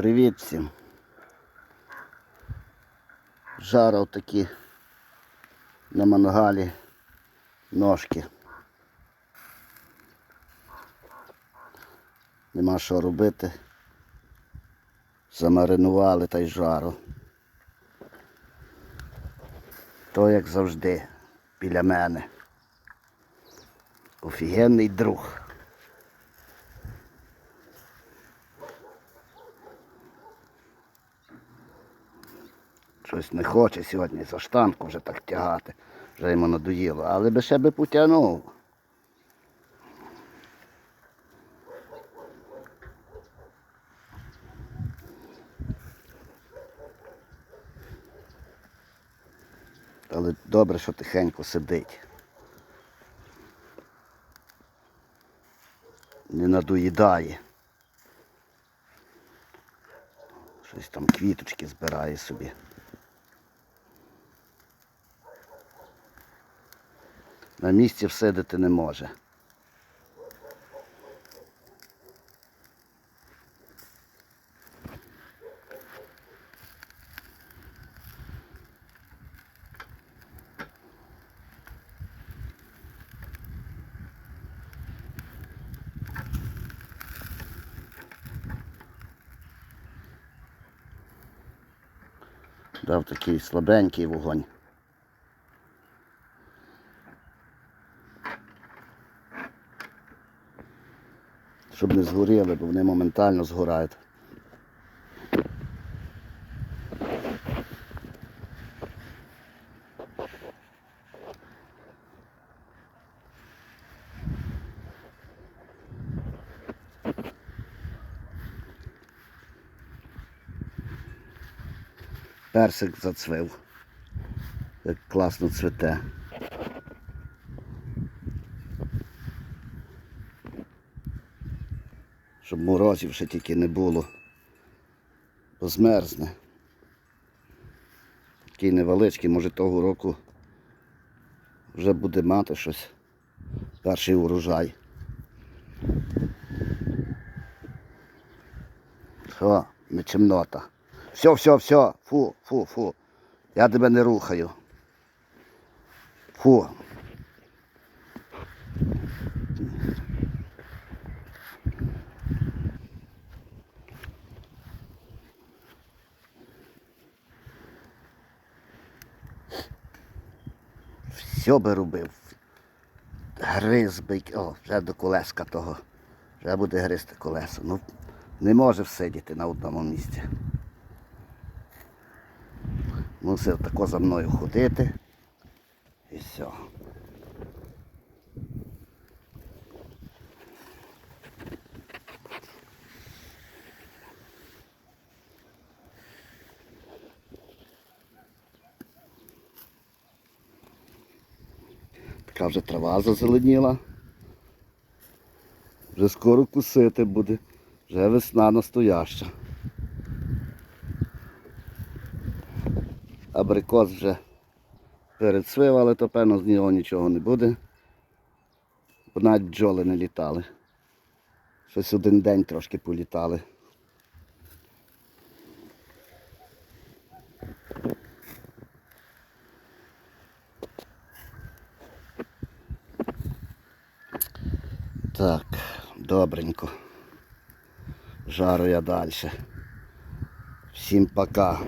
Привіт всім. Жарив такі на мангалі ножки. Нема що робити. Замаринували та й жару. То як завжди біля мене. Офігенний друг. Щось не хоче сьогодні за штанку вже так тягати. Вже йому надоїло. Але би ще би потягнув. Але добре, що тихенько сидить. Не надоїдає. Щось там квіточки збирає собі. На місці всидити не може. Дав такий слабенький вогонь. Щоб не згоріли, бо вони моментально згорають. Персик зацвив. Як класно цвіте. Щоб морозів ще тільки не було. Бо змерзне. Такий невеличкий, може того року вже буде мати щось. Перший урожай. Що, не чимнота. Все, все, все, фу, фу, фу. Я тебе не рухаю. Фу. Все би робив. Гриз би, о, вже до колеска того. Вже буде гризти колесо. Ну, не може всидіти на одному місці. Мусив тако за мною ходити. І все. Така вже трава зазеленіла. Вже скоро кусити буде. Вже весна настояща. Абрикос вже перецвив, але то певно з нього нічого не буде. Бо навіть бджоли не літали. Щось один день трошки політали. Так, добренько. Жару я далі. Всім пока.